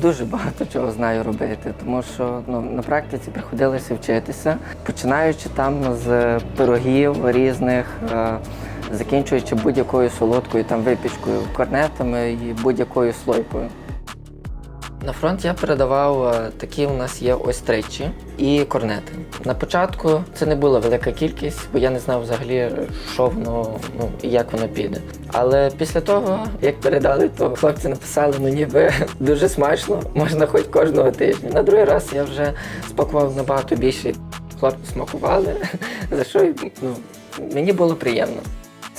Дуже багато чого знаю робити, тому що ну, на практиці приходилося вчитися, починаючи там з пирогів різних, е, закінчуючи будь-якою солодкою там випічкою, корнетами і будь-якою слойкою. На фронт я передавав е, такі у нас є ось тричі і корнети. На початку це не була велика кількість, бо я не знав взагалі, що воно ну як воно піде. Але після того, як передали, то хлопці написали, ну ніби дуже смачно, можна хоч кожного тижня. На другий раз я вже спакував набагато більше. Хлопці смакували, за що ну, мені було приємно.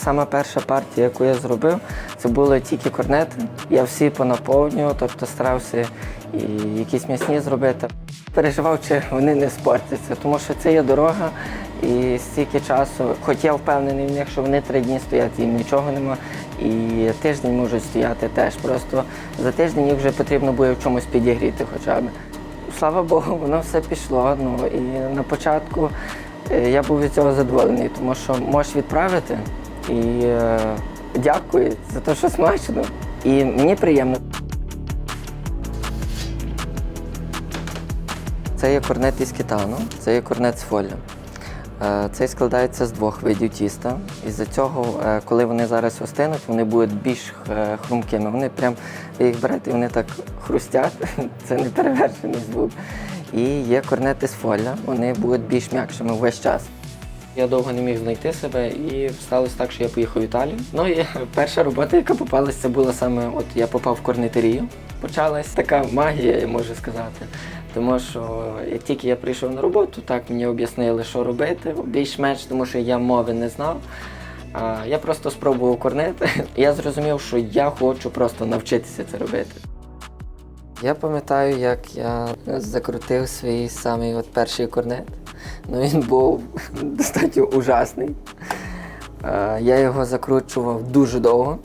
Саме перша партія, яку я зробив, це були тільки корнети. Я всі понаповнював, тобто старався і якісь м'ясні зробити. Переживав, чи вони не спортяться, тому що це є дорога і стільки часу, хоч я впевнений в них, що вони три дні стоять, їм нічого нема. І тиждень можуть стояти теж. Просто за тиждень їх вже потрібно буде в чомусь підігріти хоча б. Слава Богу, воно все пішло. Ну і на початку е, я був від цього задоволений, тому що можеш відправити і е, дякую за те, що смачно. І мені приємно. Це є корнет із кетану, це є корнет з фолі. Е, Цей складається з двох видів тіста. Із-за цього, е, коли вони зараз остинуть, вони будуть більш хрумкими. Вони прям їх берете, вони так хрустять. Це не перевершений звук. І є корнети з фоля, вони будуть більш м'якшими весь час. Я довго не міг знайти себе і сталося так, що я поїхав в Італію. Ну і перша робота, яка попалася, це була саме от я попав в корнетерію. Почалась така магія, я можу сказати. Тому що як тільки я прийшов на роботу, так мені об'яснили, що робити більш-менш, тому що я мови не знав. А я просто спробував корнети. Я зрозумів, що я хочу просто навчитися це робити. Я пам'ятаю, як я закрутив свій самий от перший корнет. Ну, він був достатньо ужасний. Е, Я його закручував дуже довго.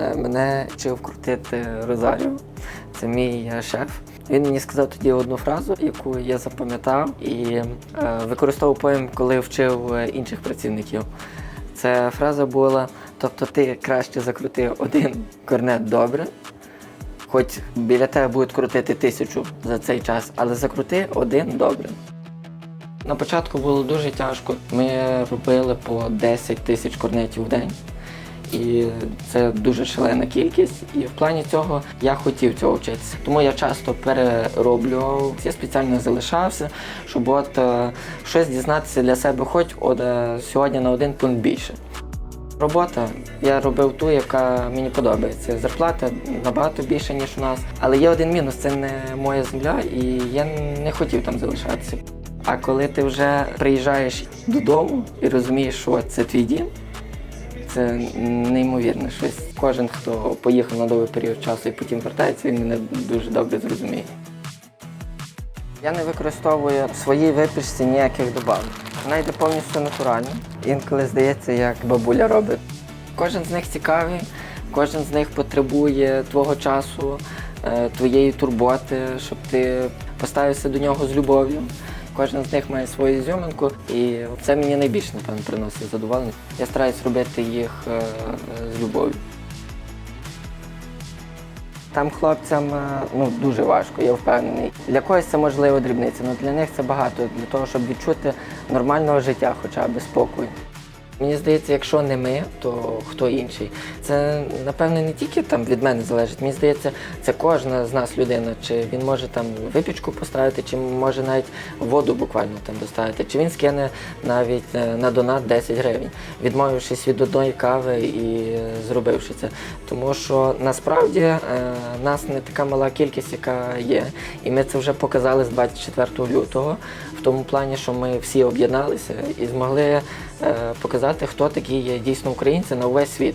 Е, Мене вчив крутити Розаріо. Це мій е, шеф. Він мені сказав тоді одну фразу, яку я запам'ятав і використовував потім, коли вчив інших працівників. Ця фраза була: тобто ти краще закрути один корнет добре, хоч біля тебе будуть крутити тисячу за цей час, але закрути один добре. На початку було дуже тяжко. Ми робили по 10 тисяч корнетів в день. І це дуже шалена кількість. І в плані цього я хотів цього вчитися. Тому я часто перероблював. Я спеціально залишався, щоб от е, щось дізнатися для себе, хоч от, е, сьогодні на один пункт більше. Робота я робив ту, яка мені подобається. Зарплата набагато більша, ніж у нас. Але є один мінус це не моя земля, і я не хотів там залишатися. А коли ти вже приїжджаєш додому і розумієш, що це твій дім, це неймовірне щось. Кожен, хто поїхав на довгий період часу і потім вертається, він мене дуже добре зрозуміє. Я не використовую в своїй випічці ніяких добавок. Вона йде повністю натурально. Інколи здається, як бабуля робить. Кожен з них цікавий, кожен з них потребує твого часу, е, твоєї турботи, щоб ти поставився до нього з любов'ю. Кожен з них має свою зйоминку, і це мені найбільше напевно приносить задоволення. Я стараюсь робити їх е, з любов'ю. Там хлопцям е, ну, дуже важко, я впевнений. Для когось це можливо дрібниця, але для них це багато для того, щоб відчути нормального життя, хоча б спокою. Мені здається, якщо не ми, то хто інший. Це напевне не тільки там від мене залежить. Мені здається, це кожна з нас людина. Чи він може там випічку поставити, чи може навіть воду буквально там доставити, чи він скине навіть е, на донат 10 гривень, відмовившись від одної кави і зробивши це. Тому що насправді е, нас не така мала кількість, яка є. І ми це вже показали з 24 лютого, в тому плані, що ми всі об'єдналися і змогли е, показати, хто такі є дійсно українці на увесь світ.